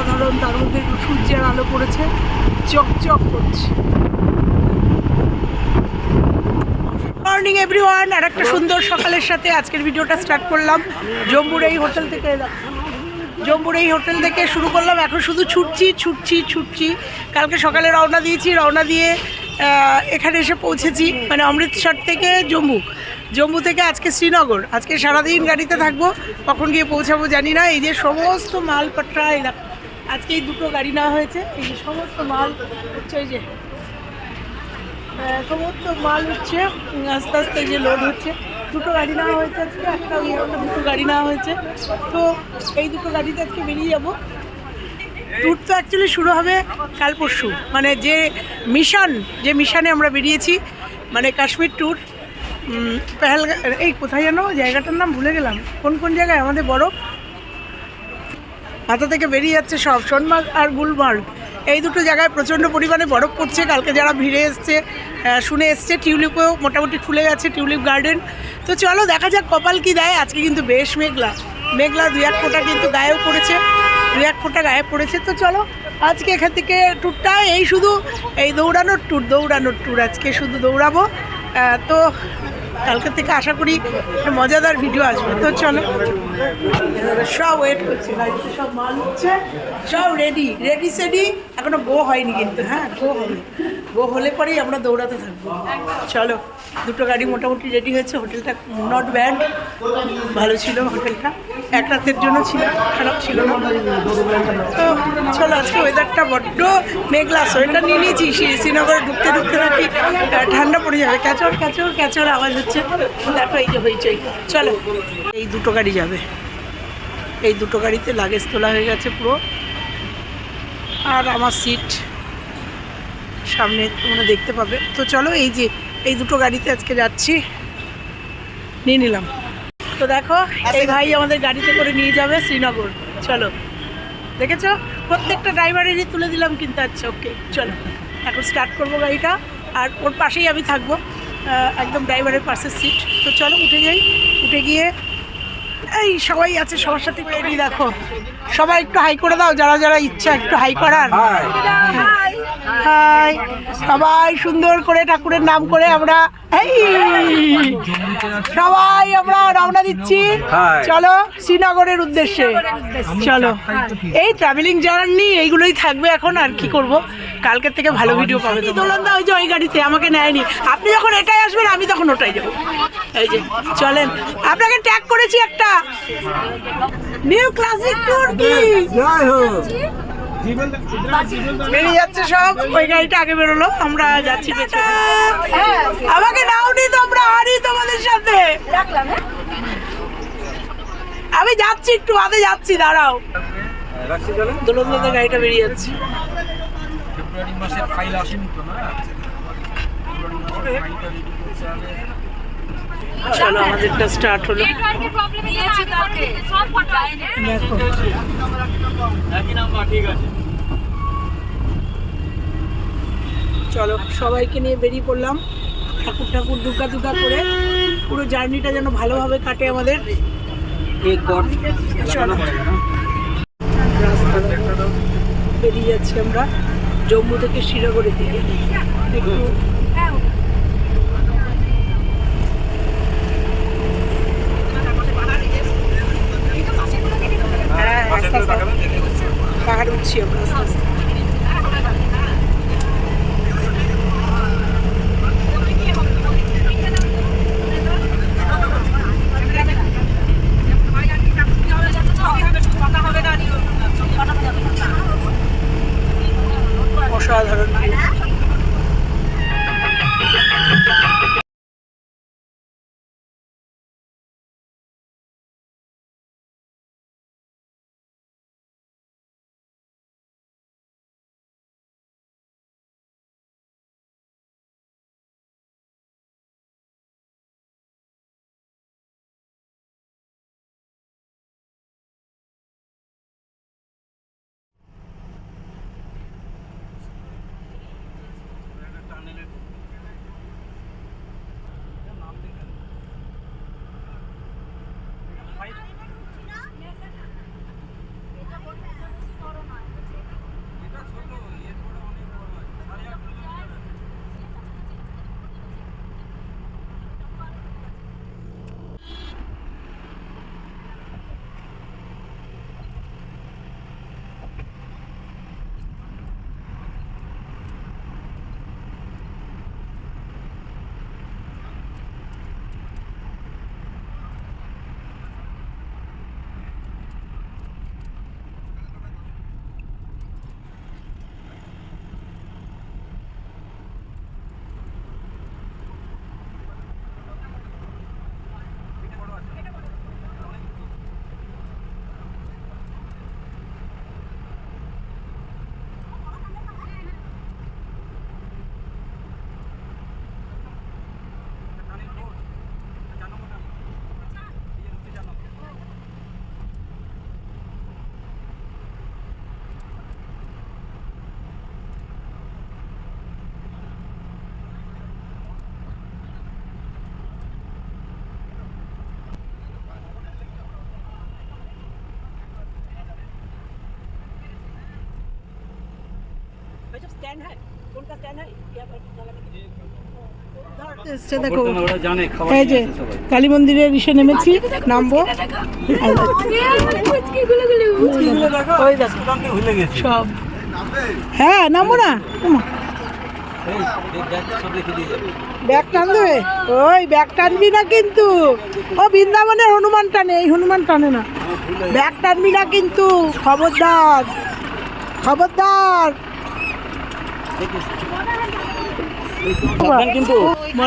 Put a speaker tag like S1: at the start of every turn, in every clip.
S1: অসাধারণ তার মধ্যে একটু সূর্যের আলো পড়েছে, চকচক করছে। মর্নিং এভরিওয়ান আর একটা সুন্দর সকালের সাথে আজকের ভিডিওটা স্টার্ট করলাম। জম্বুর এই হোটেল থেকে জম্বুর এই হোটেল থেকে শুরু করলাম। এখন শুধু ছুটছি ছুটছি ছুটছি। কালকে সকালে রওনা দিয়েছি। রওনা দিয়ে এখানে এসে পৌঁছেছি। মানে অমৃতসর থেকে জম্মু জম্মু থেকে আজকে শ্রীনগর। আজকে সারাদিন গাড়িতে থাকব। কখন গিয়ে পৌঁছাবো জানি না। এই যে সমস্ত মালপত্রা এলাকা। আজকে এই দুটো গাড়ি নেওয়া হয়েছে। এই যে সমস্ত মাল হচ্ছে এই যে সমস্ত মাল হচ্ছে আস্তে আস্তে যে লোড হচ্ছে। দুটো গাড়ি নেওয়া হয়েছে আজকে, একটা ওই দুটো গাড়ি নেওয়া হয়েছে। তো এই দুটো গাড়িতে আজকে বেরিয়ে যাব। ট্যুর তো অ্যাকচুয়ালি শুরু হবে কাল পরশু। মানে যে মিশন যে মিশনে আমরা বেরিয়েছি মানে কাশ্মীর ট্যুর পেহেলগা, এই কোথায় যেন জায়গাটার নাম ভুলে গেলাম। কোন কোন জায়গায়? আমাদের বরফ মাথা থেকে বেরিয়ে যাচ্ছে সব। সোনমার্গ আর গুলমার্গ। এই দুটো জায়গায় প্রচণ্ড পরিমাণে বরফ পড়ছে। কালকে যারা ভিড়ে এসছে শুনে এসছে, টিউলিপও মোটামুটি খুলে গেছে, টিউলিপ গার্ডেন। তো চলো দেখা যাক কপাল কি দেয়। আজকে কিন্তু বেশ মেঘলা। মেঘলা দুই এক ফোঁটা কিন্তু গায়েও পড়েছে, দুই এক ফোঁটা গায়ে পড়েছে। তো চলো, আজকে এখান থেকে ট্যুরটা এই শুধু এই দৌড়ানোর ট্যুর দৌড়ানোর ট্যুর আজকে শুধু দৌড়াবো। তো কালকে থেকে আশা করি মজাদার ভিডিও আসবে। তো চলো। সব ওয়েট করছে সব মাল হচ্ছে সব রেডি রেডি সেডি এখনও গো হয়নি কিন্তু হ্যাঁ গো হবে গো হলে পরেই আমরা দৌড়াতে থাকব। চলো, দুটো গাড়ি মোটামুটি রেডি হয়েছে, হোটেলটা নট ব্যাড ভালো ছিল হোটেলটা। এক রাতের জন্য ছিল, খারাপ ছিল না। তো চলো, আজকে ওয়েদারটা বড্ড মেঘলা সোয়েটার নিয়ে নিয়েছি শ্রী- শ্রীনগরে ঢুকতে ঢুকতে নাকি ঠান্ডা পড়ে যাবে। ক্যাচর ক্যাচর ক্যাচর আওয়াজ হচ্ছে। দেখো এই যে হইচই। চলো। এই দুটো গাড়ি যাবে। এই দুটো গাড়িতে লাগেজ তোলা হয়ে গেছে পুরো। আর আমার সিট সামনে তোমরা দেখতে পাবে। তো চলো এই যে, এই দুটো গাড়িতে আজকে যাচ্ছি। নিয়ে নিলাম। তো দেখো, এই ভাই আমাদের গাড়িতে করে নিয়ে যাবে শ্রীনগর। চলো। দেখেছ? প্রত্যেকটা ড্রাইভারেরই তুলে দিলাম কিন্তু আচ্ছা ওকে চলো। এখন স্টার্ট করব গাড়িটা। আর ওর পাশেই আমি থাকব। একদম ড্রাইভারের পাশের সিট তো চলো উঠে যাই। উঠে গিয়ে এই সবাই আছে সবার সাথে দেখো। সবাই একটু হাই করে দাও যারা যারা ইচ্ছা একটু হাই করার। সবাই সুন্দর করে ঠাকুরের নাম করে আমরা সবাই আমরা রওনা দিচ্ছি। চলো শ্রীনগরের উদ্দেশ্যে। চলো। এই ট্রাভেলিং জার্নি এইগুলোই থাকবে এখন আর কি করব? কালকের থেকে ভালো ভিডিও পাবে দোলন দা ওই যে ওই গাড়িতে আমাকে নেয়নি। আপনি যখন এটাই আসবেন আমি তখন ওটাই যাব এই যে চলেন। আপনাকে ট্যাগ করেছি একটা। নিউ ক্লাসিক ট্যুর কি
S2: জয় হোক।
S1: বেরিয়ে যাচ্ছে সব। ওই গাড়িটা আগে বেরোলো, আমরা যাচ্ছি আমাকে নাও নি তোমরা আরি তোমাদের সাথে। আমি যাচ্ছি, একটু বাদে যাচ্ছি, দাঁড়াও। দোলন গাড়িটা বেরিয়ে যাচ্ছে।
S2: ফেব্রুয়ারি মাসে ফাইল আসেনি তো না?
S1: চলো আমাদেরটা স্টার্ট হলো। চলো সবাইকে নিয়ে বেরিয়ে পড়লাম। ঠাকুর ঠাকুর দুর্গা দুর্গা করে। পুরো জার্নিটা যেন ভালোভাবে কাটে আমাদের। চলো। বেরিয়ে যাচ্ছি আমরা। জম্মু থেকে শ্রীনগরের দিকে। একটু হ্যাঁ আস্তে এই যে কালী মন্দিরের ইসে নেমেছি নামবো। সব। হ্যাঁ নামবো না?
S3: ব্যাগ সব রেখে দিয়ে যাবে।
S1: ব্যাগ টান দেবে? ওই ব্যাগ টানবি না কিন্তু। ও বৃন্দাবনের হনুমান টানে এই হনুমান টানে না। ব্যাগ টানবি না কিন্তু। খবরদার খবরদার।
S4: কিন্তু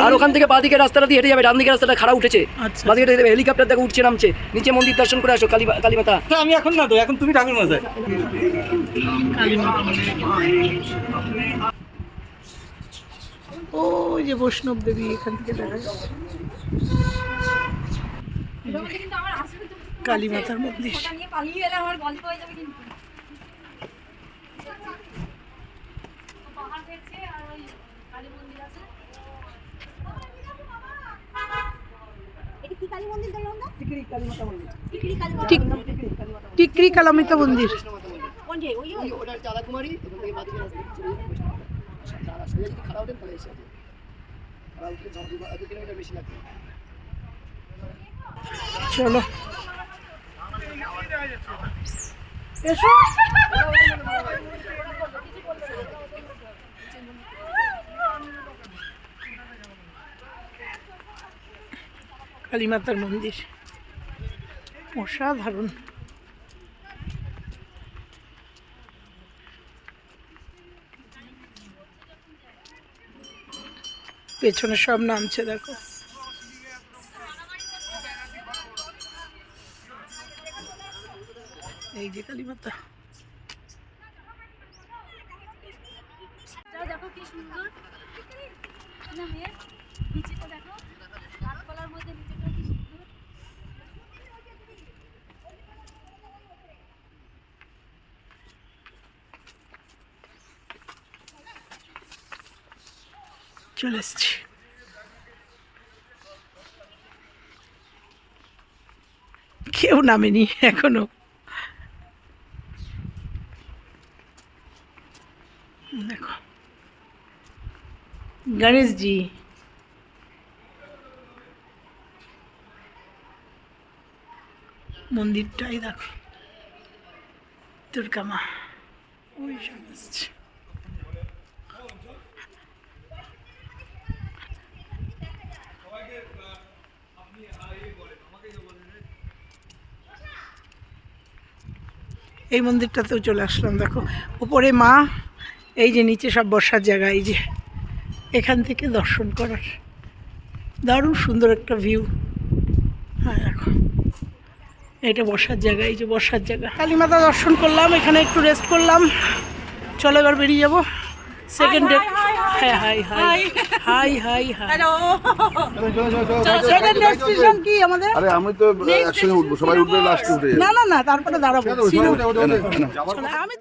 S4: আর ওখান থেকে বাদিকে রাস্তাটা দিয়ে হেঁটে যাবে ডান দিকে রাস্তাটা খারাপ উঠেছে।
S1: আচ্ছা।
S4: বাদিকে হেলিকপ্টার দেখো উঠছে নামছে। নিচে মন্দির দর্শন করে আসো কালী কালীমাতা।
S3: আমি এখন না তো এখন তুমি ঠাকুর মশাই।
S1: ওই যে বৈষ্ণব দেবী এখান থেকে দেখা যাচ্ছে।
S5: কিন্তু আমার আসবে তো
S1: কালী মাতার মন্দির
S5: পালিয়ে এলে আমার গল্প হয়ে যাবে কিন্তু পাহাড় দেখছে আর ওই কালী মন্দির আছে
S1: ঠিক টিকরি কালামিতা মন্দির
S4: ওটা চালাকুমারি ওখান থেকে বাদিকে রাস্তা সোজা যদি খারাপ ওঠেন তাহলে এসে আছে খারাপ উঠলে দু কিলোমিটার বেশি লাগবে
S1: চলো। এসো। কালীমাতার মন্দির। অসাধারণ। পেছনে সব নামছে দেখো। এই যে কালীমাতা
S5: দেখো কি সুন্দর। দেখো গাছপালার মধ্যে নিচেটা কি সুন্দর
S1: চলে এসছি কেউ নামেনি এখনও। দেখো। গণেশজি। মন্দিরটাই দেখো। দুর্গা মা। ওই সব এসছে এই মন্দিরটাতেও চলে আসলাম দেখো। উপরে মা এই যে নিচে সব বসার জায়গা এই যে এখান থেকে দর্শন করার। দারুণ সুন্দর একটা ভিউ হ্যাঁ দেখো। এটা বসার জায়গা এই যে বসার জায়গা। কালীমাতা দর্শন করলাম এখানে একটু রেস্ট করলাম। চলো এবার বেরিয়ে যাব। Second day hi hi hi hi hi second destination কি আমাদের?
S6: আরে আমি তো একসঙ্গে উঠবো সবাই উঠবে লাস্টে উঠে।
S1: না না না তারপরে দাঁড়াবো। আমি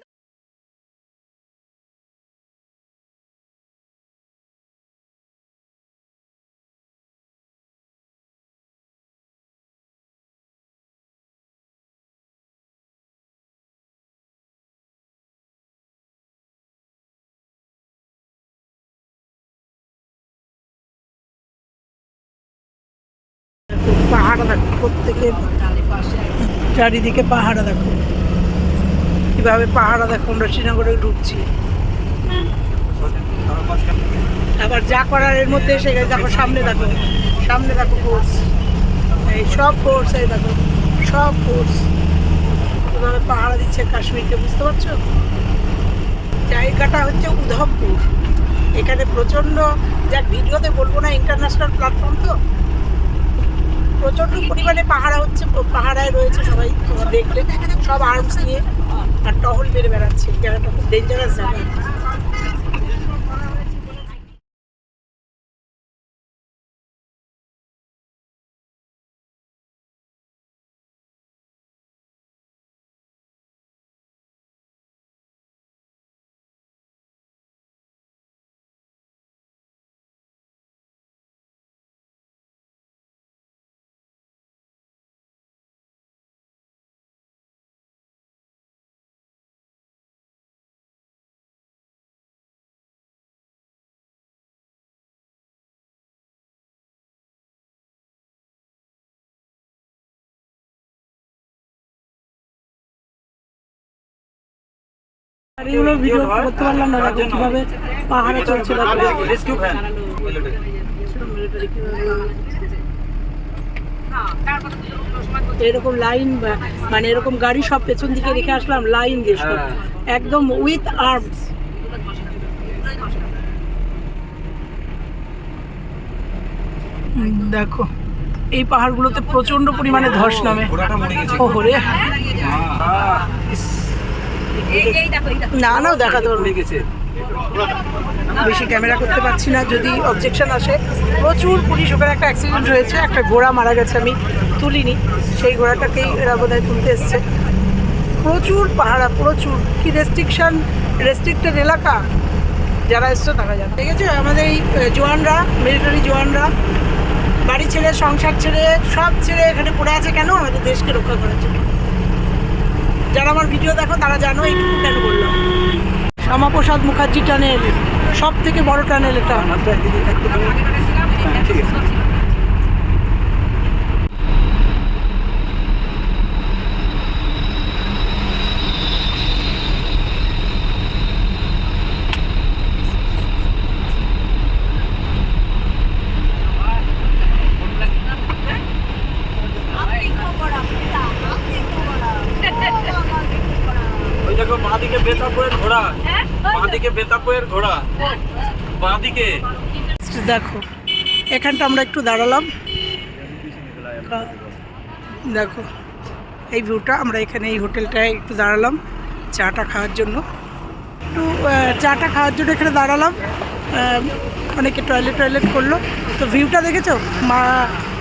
S1: পাহাড় দেখো প্রত্যেকের চারিদিকে পাহাড় দেখো। কীভাবে পাহাড় দেখো, আমরা শ্রীনগরে ঢুকছি। আবার যা করার এর মধ্যে এসে গেছে, দেখো, সামনে দেখো সামনে দেখো কোর্স এই সব কোর্স এই দেখো, সব কোর্স কীভাবে পাহাড়া দিচ্ছে কাশ্মীরকে, বুঝতে পারছ? জায়গাটা হচ্ছে উধমপুর। এখানে প্রচণ্ড যা ভিডিওতে বলব না ইন্টারন্যাশনাল প্ল্যাটফর্ম তো। প্রচণ্ড পরিমাণে পাহারা হচ্ছে পাহারায় রয়েছে সবাই দেখলে। সব আর্মস নিয়ে আর টহল মেরে বেড়াচ্ছে। জায়গাটা খুব ডেঞ্জারাস জায়গা। এগুলো ভিডিও করতে পারলাম না দেখো কীভাবে পাহাড়ে চলছিল
S3: রেস্কিউ ভ্যান
S1: এরকম লাইন মানে এরকম গাড়ি সব পেছন দিকে রেখে আসলাম লাইন দিয়ে সব।
S3: হ্যাঁ।
S1: একদম উইথ আর্মস দেখো এই পাহাড়গুলোতে প্রচণ্ড পরিমাণে ধস নামে।
S2: ঘোড়াটা মরে গেছে।
S1: ও হরে না না দেখা তো
S3: গেছে।
S1: বেশি ক্যামেরা করতে পারছি না যদি অবজেকশন আসে। প্রচুর পুলিশ ওখানে একটা অ্যাক্সিডেন্ট হয়েছে একটা ঘোড়া মারা গেছে আমি তুলিনি। সেই ঘোড়াটাকেই এরা বোধ তুলতে এসছে। প্রচুর পাহাড়া প্রচুর। কি রেস্ট্রিকশন রেস্ট্রিক্টেড এলাকা? যারা এসছে তারা জানে। ঠিক আছে আমাদের এই আহ, জওয়ানরা মিলিটারি জওয়ানরা বাড়ি ছেড়ে সংসার ছেড়ে সব ছেড়ে এখানে পড়ে আছে কেন? আমাদের দেশকে রক্ষা করার জন্য। যারা আমার ভিডিও দেখো তারা জানো এইটুকু কেন বললাম। শ্যামাপ্রসাদ মুখার্জি টানেল সব থেকে বড় টানেল এটা।
S3: ঠিক আছে ওই দেখো বাঁদিকে বেতাপুরের ঘোড়া বাঁদিকে ঘোড়া। বাঁদিকে।
S1: দেখো, এখানটা আমরা একটু দাঁড়ালাম। দেখো, এই ভিউটা আমরা এখানে এই হোটেলটায় একটু দাঁড়ালাম, চাটা খাওয়ার জন্য। একটু চাটা খাওয়ার জন্য এখানে দাঁড়ালাম। অনেকে টয়লেট টয়লেট করল। তো ভিউটা দেখেছ? মা,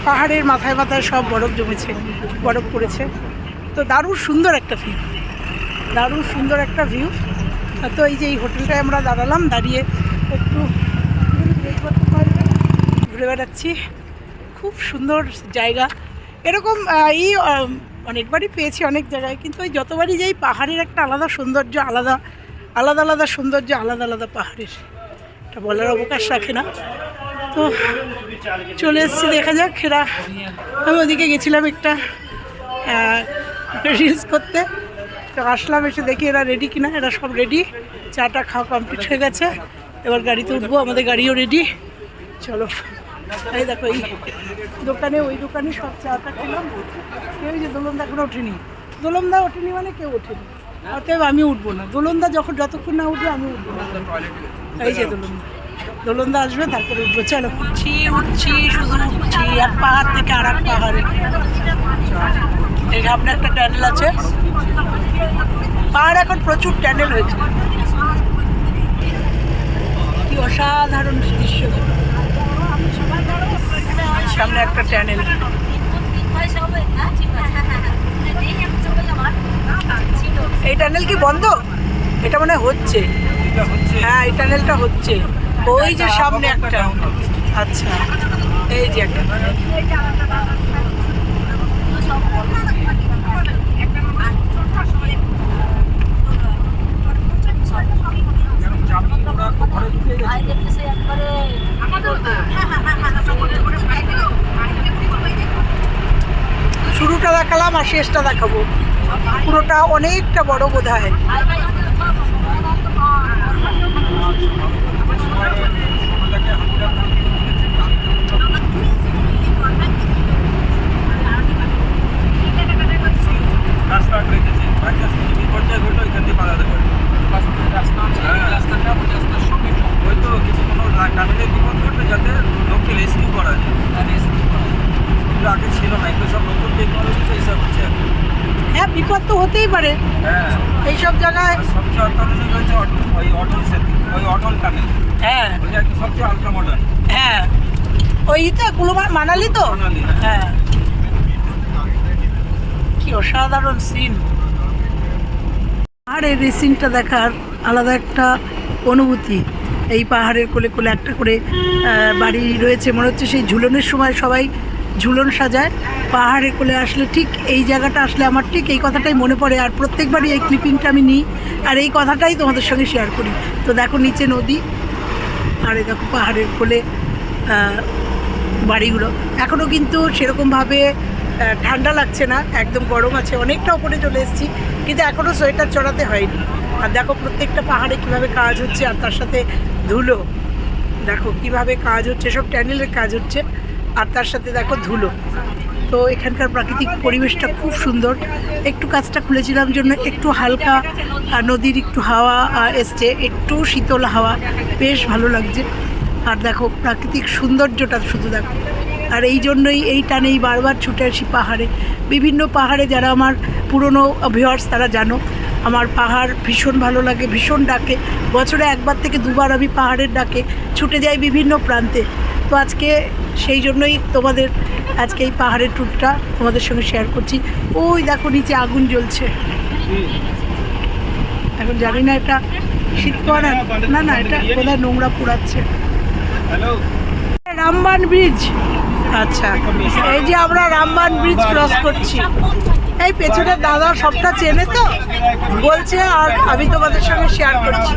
S1: পাহাড়ের মাথায় মাথায় সব বরফ জমেছে, বরফ পড়েছে। তো দারুণ সুন্দর একটা ভিউ দারুণ সুন্দর একটা ভিউ তো এই যে এই হোটেলটায় আমরা দাঁড়ালাম, দাঁড়িয়ে একটু ঘুরে বেড়াচ্ছি। খুব সুন্দর জায়গা। এরকম এই অনেকবারই পেয়েছি অনেক জায়গায়, কিন্তু ওই যতবারই যাই, পাহাড়ের একটা আলাদা সৌন্দর্য, আলাদা আলাদা আলাদা সৌন্দর্য, আলাদা আলাদা পাহাড়ের। এটা বলার অবকাশ রাখে না। তো চলে এসেছি, দেখা যাক, এরা, আমি ওদিকে গেছিলাম একটা রিলস করতে। তো আসলাম এসে দেখি এরা রেডি কিনা এরা সব রেডি চাটা খাওয়া কমপ্লিট হয়ে গেছে। এবার গাড়িতে উঠবো আমাদের গাড়িও রেডি চলো। এই দেখো এই দোকানে ওই দোকানে সব চাটা খেলাম। কেউ যে দোলনদা এখনও ওঠেনি। দোলনদা ওঠেনি মানে কেউ ওঠেনি। অতএব আমি উঠবো না। দোলনদা যখন যতক্ষণ না উঠবে আমি উঠবো না। এই যে দোলনদা। দোলনদা আসবে তারপরে উঠবো। চলো। উঠছি উঠছি শুধু উঠছি। এক পাহাড় থেকে আর এক পাহাড়ে এই সামনে একটা ট্যানেল আছে। পাহাড় এখন প্রচুর ট্যানেল হয়েছে। কি অসাধারণ দৃশ্য। সামনে একটা ট্যানেল এই টানেল কি বন্ধ? এটা মানে হচ্ছে। হ্যাঁ এই টানেলটা হচ্ছে। ওই যে সামনে একটা। আচ্ছা এই যে একটা
S2: চাবি ওরা তো ঘরে ঢুকে গেছে
S1: শুরুটা দেখালাম আর শেষটা দেখাবো। পুরোটা অনেকটা বড় বোধ হয়
S3: রাস্তা আটকে গেছে বাচ্চা কিছু বিপর্যয় ঘটলো এখান থেকে পালাতে পারে ওই তো কিছু কোনো টানেলের বিপদ ঘটবে যাতে লোককে রেস্কিউ করা যায়। কিন্তু আগে ছিল না এগুলো সব নতুন টেকনোলজি তো এইসব হচ্ছে এখন।
S1: হ্যাঁ বিপদ তো হতেই পারে।
S3: হ্যাঁ।
S1: এইসব জায়গায়
S3: সবচেয়ে অত্যাধুনিক হয়েছে ওই অটল সেতু ওই অটল টানেল
S1: হ্যাঁ।
S3: সবচেয়ে আলট্রা মডার্ন
S1: হ্যাঁ। ওই তো মানালি তো?
S3: মানালি,
S1: হ্যাঁ। কি অসাধারণ সিন আর এই রেসিংটা দেখার আলাদা একটা অনুভূতি। এই পাহাড়ের কোলে কোলে একটা করে বাড়ি রয়েছে। মনে হচ্ছে সেই ঝুলনের সময় সবাই ঝুলন সাজায়। পাহাড়ের কোলে আসলে ঠিক এই জায়গাটা আসলে আমার ঠিক এই কথাটাই মনে পড়ে। আর প্রত্যেকবারই এই ক্লিপিংটা আমি নিই। আর এই কথাটাই তোমাদের সঙ্গে শেয়ার করি। তো দেখো নিচে নদী। আর এই দেখো পাহাড়ের কোলে বাড়িগুলো। এখনও কিন্তু সেরকমভাবে ঠান্ডা লাগছে না, একদম গরম আছে, অনেকটা উপরে চলে এসেছি, কিন্তু এখনও সোয়েটার চড়াতে হয়নি। আর দেখো প্রত্যেকটা পাহাড়ে কীভাবে কাজ হচ্ছে, আর তার সাথে ধুলো। দেখো কীভাবে কাজ হচ্ছে, সব ট্যানেলের কাজ হচ্ছে, আর তার সাথে দেখো ধুলো। তো এখানকার প্রাকৃতিক পরিবেশটা খুব সুন্দর। একটু কাজটা খুলেছিলাম জন্য একটু হালকা নদীর একটু হাওয়া এসছে, একটু শীতল হাওয়া, বেশ ভালো লাগছে। আর দেখো প্রাকৃতিক সৌন্দর্যটা শুধু দেখো। আর এই জন্যই এই টানেই বারবার ছুটে আসি পাহাড়ে। বিভিন্ন পাহাড়ে যারা আমার পুরনো ভিওয়ার্স তারা জানো আমার পাহাড় ভীষণ ভালো লাগে ভীষণ ডাকে। বছরে একবার থেকে দুবার আমি পাহাড়ের ডাকে ছুটে যাই বিভিন্ন প্রান্তে। তো আজকে সেই জন্যই তোমাদের আজকে এই পাহাড়ের ট্যুরটা তোমাদের সঙ্গে শেয়ার করছি। ওই দেখো নিচে আগুন জ্বলছে। এখন জানি না এটা শীত পড়া না না এটা বোধহয় নোংরা পুড়াচ্ছে। রামবান ব্রিজ আচ্ছা এই যে আমরা রামবান ব্রিজ ক্রস করছি। এই পেছনে দাদা সবটা চেনে তো? বলছে আর আমি তোমাদের সঙ্গে শেয়ার করছি।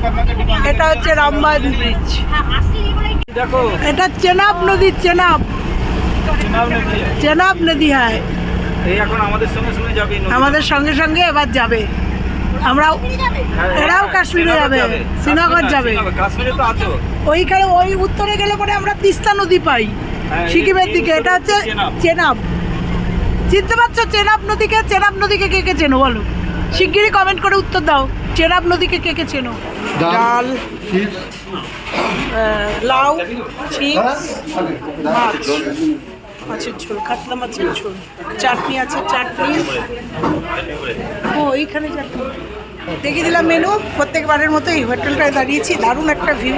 S1: এটা হচ্ছে রামবান ব্রিজ
S3: দেখো।
S1: এটা চেনাব নদী চেনাব।
S3: চেনাব নদী।
S1: হয়।
S3: আমাদের সঙ্গে সঙ্গে
S1: এবার যাবে। আমরা এরাও কাশ্মীরে যাবে। শ্রীনগর যাবে। ওইখানে ওই উত্তরে গেলে পরে আমরা তিস্তা নদী পাই। সিকিমের দিকে এটা হচ্ছে
S3: চেনাব।
S1: চেনাব। চিনতে পারছ? চেনাব নদীকে চেনাব নদীকে কে কে চেনো বলো। শিগগিরই কমেন্ট করে উত্তর দাও। চেনাব নদীকে কে কে চেনো? ডাল। লাউ চিপস মাছ। মাছের ঝোল কাতলা মাছের ঝোল। চাটনি আছে চাটনি। ও এইখানে চাটনি। দেখিয়ে দিলাম মেনু প্রত্যেকবারের মতো এই হোটেলটায় দাঁড়িয়েছি। দারুণ একটা ভিউ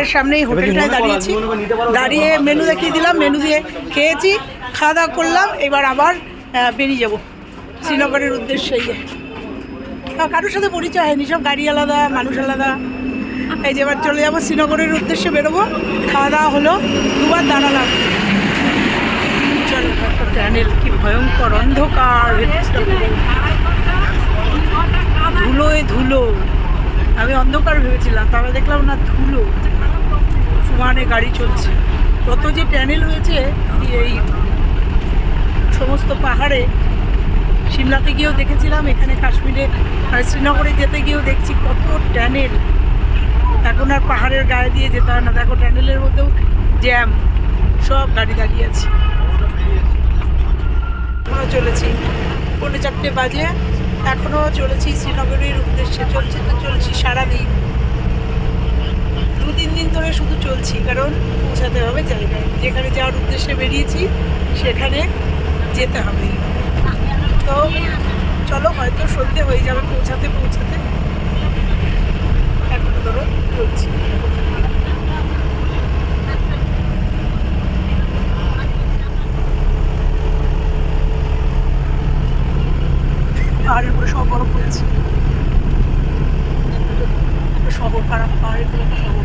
S1: এর সামনে এই হোটেলটায় দাঁড়িয়েছি। দাঁড়িয়ে মেনু দেখিয়ে দিলাম মেনু দিয়ে খেয়েছি খাওয়া দাওয়া করলাম এবার আবার বেরিয়ে যাব। শ্রীনগরের উদ্দেশ্যে কারোর সাথে পরিচয় হয়নি সব গাড়ি আলাদা মানুষ আলাদা। এই যে এবার চলে যাব শ্রীনগরের উদ্দেশ্যে বেরোবো। খাওয়া দাওয়া হলো দুবার দাঁড়ালাম। চলো একটা ট্যানেল কি ভয়ঙ্কর অন্ধকার। ধুলোয় ধুলো। আমি অন্ধকার ভেবেছিলাম তারপরে দেখলাম না ধুলো। সমানে গাড়ি চলছে। কত যে ট্যানেল হয়েছে, এই সমস্ত পাহাড়ে, সিমলাতে গিয়েও দেখেছিলাম, এখানে কাশ্মীরে আর শ্রীনগরে যেতে গিয়েও দেখছি কত ট্যানেল এখন আর পাহাড়ের গায়ে দিয়ে যেতে হয় না। দেখো ট্যানেলের মধ্যেও জ্যাম, সব গাড়ি দাঁড়িয়ে আছে। চলেছি। পৌনে চারটে বাজে। এখনও চলেছি শ্রীনগরের উদ্দেশ্যে, চলছে তো চলছি সারাদিন। দু তিন দিন ধরে শুধু চলছি, কারণ পৌঁছাতে হবে জায়গায়। যেখানে যাওয়ার উদ্দেশ্যে বেরিয়েছি, সেখানে যেতে হবে। তো চলো, হয়তো সন্ধে হয়ে যাবে পৌঁছাতে পৌঁছাতে। এখনও ধরো চলছি। পাহাড়ের উপরে সব বরফ পড়েছে। একটা শহর খারাপ, পাহাড়ের উপরে একটা শহর।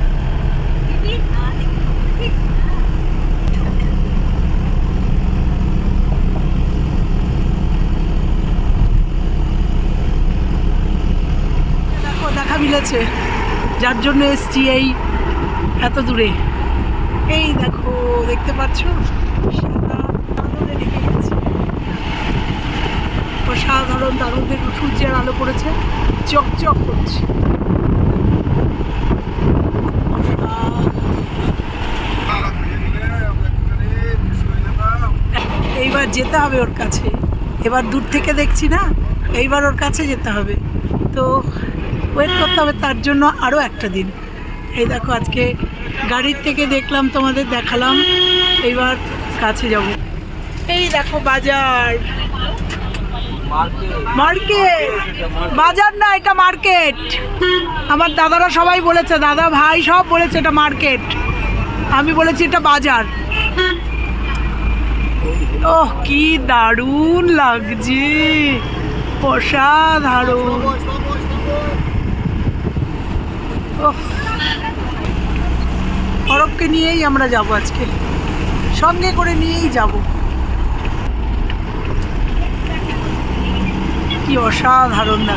S1: দেখো, দেখা মিলেছে। যার জন্য এসছি এই এত দূরে। এই দেখো, দেখতে পাচ্ছ? সাদা ঢেকে অসাধারণ তারদের সূর্যের আলো পড়েছে। চকচক করছে। এইবার যেতে হবে ওর কাছে। এবার দূর থেকে দেখছি না, এইবার ওর কাছে যেতে হবে। তো ওয়েট করতে হবে তার জন্য আরও একটা দিন। এই দেখো, আজকে গাড়ির থেকে দেখলাম, তোমাদের দেখালাম। এইবার কাছে যাব। এই দেখো, বাজার। মার্কেট। বাজার না, এটা মার্কেট। আমার দাদারা সবাই বলেছে, দাদা ভাই সব বলেছে এটা মার্কেট। আমি বলেছি এটা বাজার। ওহ, কি দারুণ লাগছে। অসাধারণ। ওহ অরবকে নিয়েই আমরা যাব আজকে। সঙ্গে করে নিয়েই যাব। কি অসাধারণ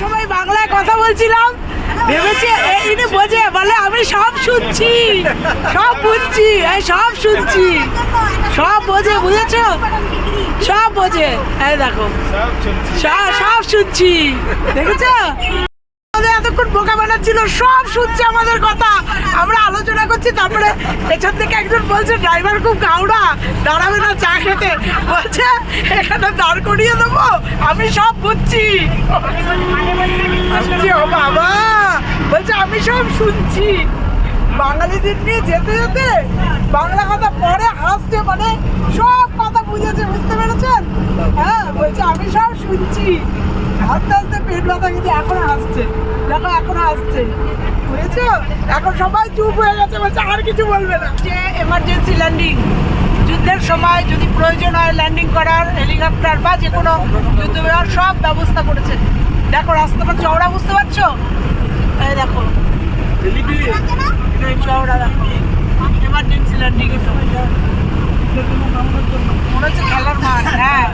S1: সবাই বাংলায় কথা বলছিলাম। বোঝে, বলে আমি সব শুনছি, সব বুঝছি সব শুনছি। সব বোঝে, বুঝেছ? সব বোঝে। এই দেখো। সব শুনছি। দেখেছ? এতক্ষণ বোকা বানাচ্ছিল, সব শুনছে আমাদের কথা। আমরা আলোচনা করছি, তারপরে পেছন থেকে একজন বলছে, ড্রাইভার খুব গাউড়া, দাঁড়াবে না চা খেতে। বলছে, এখানে দাঁড় করিয়ে দেবো, আমি সব বুঝছি। ও বাবা। বলছে, আমি সব শুনছি। বাঙালিদের নিয়ে যেতে যেতে বাংলা কথা পরে হাসছে মানে সব কথা বুঝেছে, বুঝতে পেরেছেন? হ্যাঁ বলছে, আমি সব শুনছি। আস্তে আস্তে পেট ব্যথা কিন্তু এখন হাসছে দেখো এখন হাসছে বুঝেছ? এখন সবাই চুপ হয়ে গেছে বলছে আর কিছু বলবে না। যে এমার্জেন্সি ল্যান্ডিং যুদ্ধের সময় যদি প্রয়োজন হয় ল্যান্ডিং করার হেলিকপ্টার বা যে কোনো যুদ্ধ বিমান সব ব্যবস্থা করেছে। দেখো রাস্তাটা চওড়া বুঝতে পারছ? এই দেখো। চওড়া দেখো এমার্জেন্সি ল্যান্ডিং এর সময় মনে হচ্ছে খেলার মাঠ হ্যাঁ।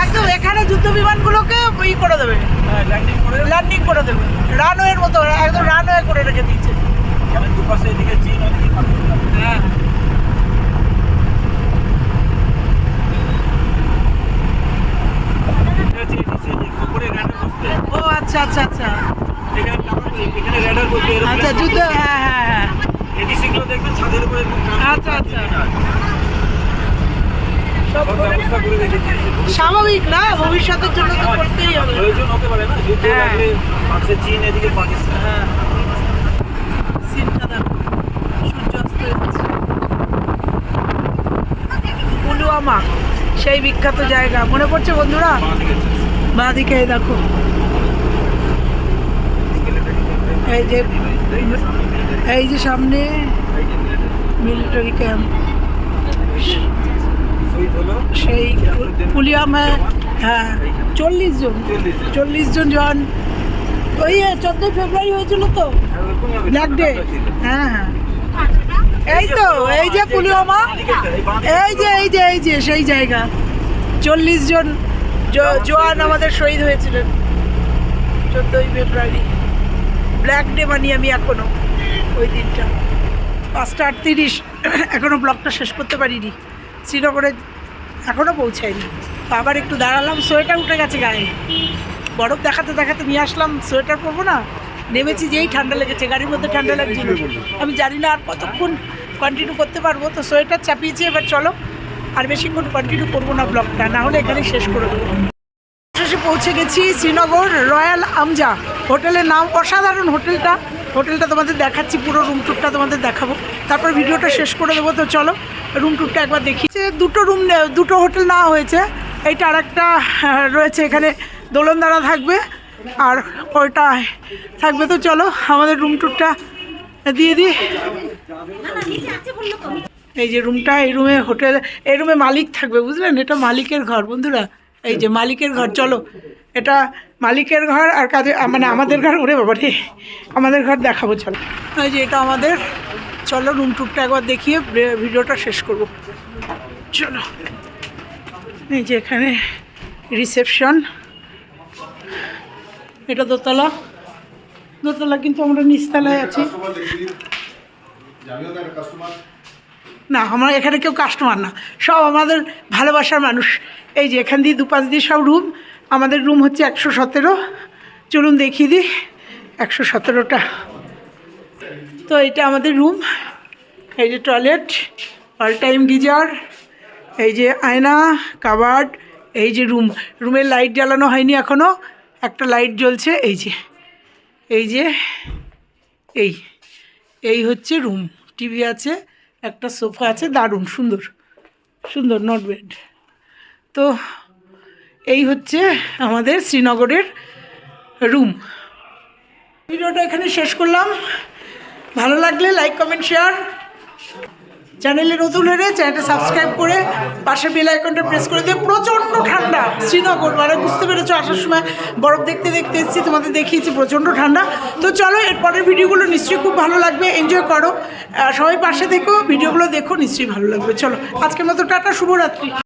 S1: একদম এখানে যুদ্ধ বিমানগুলোকে ই করে দেবে।
S3: ল্যান্ডিং করে
S1: দেবে। রানওয়ের মতো একদম রানওয়ে করে রেখে দিয়েছে।
S3: দুপাশে এদিকে চীন
S1: হ্যাঁ। ও আচ্ছা আচ্ছা আচ্ছা। আচ্ছা যুদ্ধ হ্যাঁ হ্যাঁ হ্যাঁ।
S3: দেখবেন ছাদের উপরে
S1: আচ্ছা, আচ্ছা।
S3: সব ব্যবস্থা করে রেখেছে
S1: স্বাভাবিক না ভবিষ্যতের জন্য তো করতেই হবে।
S3: প্রয়োজন হতে পারে না যুদ্ধ
S1: হ্যাঁ।
S3: লাগলে পাশে চীন এদিকে পাকিস্তান।
S1: হ্যাঁ। সিনটা দেখো সূর্যাস্ত পুলওয়ামা সেই বিখ্যাত জায়গা। মনে পড়ছে বন্ধুরা? বাঁদিকে এই দেখো। এই যে এই যে সামনে মিলিটারি ক্যাম্প সেই পুলিয়ামায় হ্যাঁ চল্লিশ জন চল্লিশ জন জন। ওই চোদ্দোই ফেব্রুয়ারি হয়েছিল তো ব্ল্যাক ডে হ্যাঁ হ্যাঁ। এই তো, এই যে পুলিয়ামা এই যে এই যে এই যে, সেই জায়গা। চল্লিশ জন জ- জওয়ান আমাদের শহীদ হয়েছিলেন। চোদ্দোই ফেব্রুয়ারি। ব্ল্যাক ডে মানি আমি এখনও, ওই দিনটা। পাঁচটা আটত্রিশ, এখনও ব্লগটা শেষ করতে পারিনি। শ্রীনগরে এখনও পৌঁছায়নি। তো আবার একটু দাঁড়ালাম, সোয়েটার উঠে গেছে গায়ে। বরফ দেখাতে দেখাতে নিয়ে আসলাম, সোয়েটার পরবো না? নেমেছি যেই ঠান্ডা লেগেছে, গাড়ির মধ্যে ঠান্ডা লাগছিল আমি জানি না আর কতক্ষণ কন্টিনিউ করতে পারব। তো সোয়েটার চাপিয়েছি, এবার চলো। আর বেশিক্ষণ কন্টিনিউ করব না ব্লগটা না হলে এখানে শেষ করে দেবো। পৌঁছে গেছি শ্রীনগর রয়্যাল আমজা হোটেলের নাম অসাধারণ হোটেলটা। হোটেলটা তোমাদের দেখাচ্ছি, পুরো রুম টুরটা তোমাদের দেখাবো। তারপর ভিডিওটা শেষ করে দেবো, তো চলো রুম টুরটা একবার দেখি। যে দুটো রুম দুটো হোটেল নেওয়া হয়েছে, এইটা আর একটা রয়েছে এখানে, দোলনদারা থাকবে, আর ওইটা থাকবে, তো চলো আমাদের রুম টুরটা দিয়ে দিই। এই যে রুমটা এই রুমে হোটেল, এই রুমে মালিক থাকবে বুঝলেন এটা মালিকের ঘর, বন্ধুরা। এই যে মালিকের ঘর, চলো। এটা মালিকের ঘর আর কাজে মানে আমাদের ঘর, ওরে বাবা রে আমাদের ঘর দেখাবো, চলো। এই যে এটা আমাদের। চলো রুম টুকটা একবার দেখিয়ে ভিডিওটা শেষ করব। চলো। এই যে এখানে রিসেপশন এটা দোতলা। দোতলা কিন্তু আমরা নিচতলায় আছি। না, আমার এখানে কেউ কাস্টমার না। সব আমাদের ভালোবাসার মানুষ। এই যে এখান দিয়ে দুপাশ দিয়ে সব রুম আমাদের রুম হচ্ছে একশো সতেরো। চলুন দেখিয়ে দিই, একশো সতেরোটা। তো এটা আমাদের রুম এই যে টয়লেট অল টাইম গিজার। এই যে আয়না কাবার্ড এই যে রুম রুমের লাইট জ্বালানো হয়নি এখনও একটা লাইট জ্বলছে, এই যে। এই যে, এই। এই হচ্ছে রুম টিভি আছে। একটা সোফা আছে, দারুণ, সুন্দর সুন্দর নট বেড তো এই হচ্ছে আমাদের শ্রীনগরের রুম ভিডিওটা এখানে শেষ করলাম। ভালো লাগলে লাইক কমেন্ট শেয়ার চ্যানেলে নতুন হলে চ্যানেলটা সাবস্ক্রাইব করে পাশে বেল আইকনটা প্রেস করে দিয়ে প্রচণ্ড ঠান্ডা শ্রীনগর মানে বুঝতে পেরেছ আসার সময় বরফ দেখতে দেখতে এসেছি, তোমাদের দেখিয়েছি প্রচণ্ড ঠান্ডা। তো চলো এরপরের ভিডিওগুলো নিশ্চয়ই খুব ভালো লাগবে এনজয় করো। সবাই পাশে দেখো, ভিডিওগুলো দেখো, নিশ্চয়ই ভালো লাগবে। চলো, আজকের মতো টাটা, শুভরাত্রি।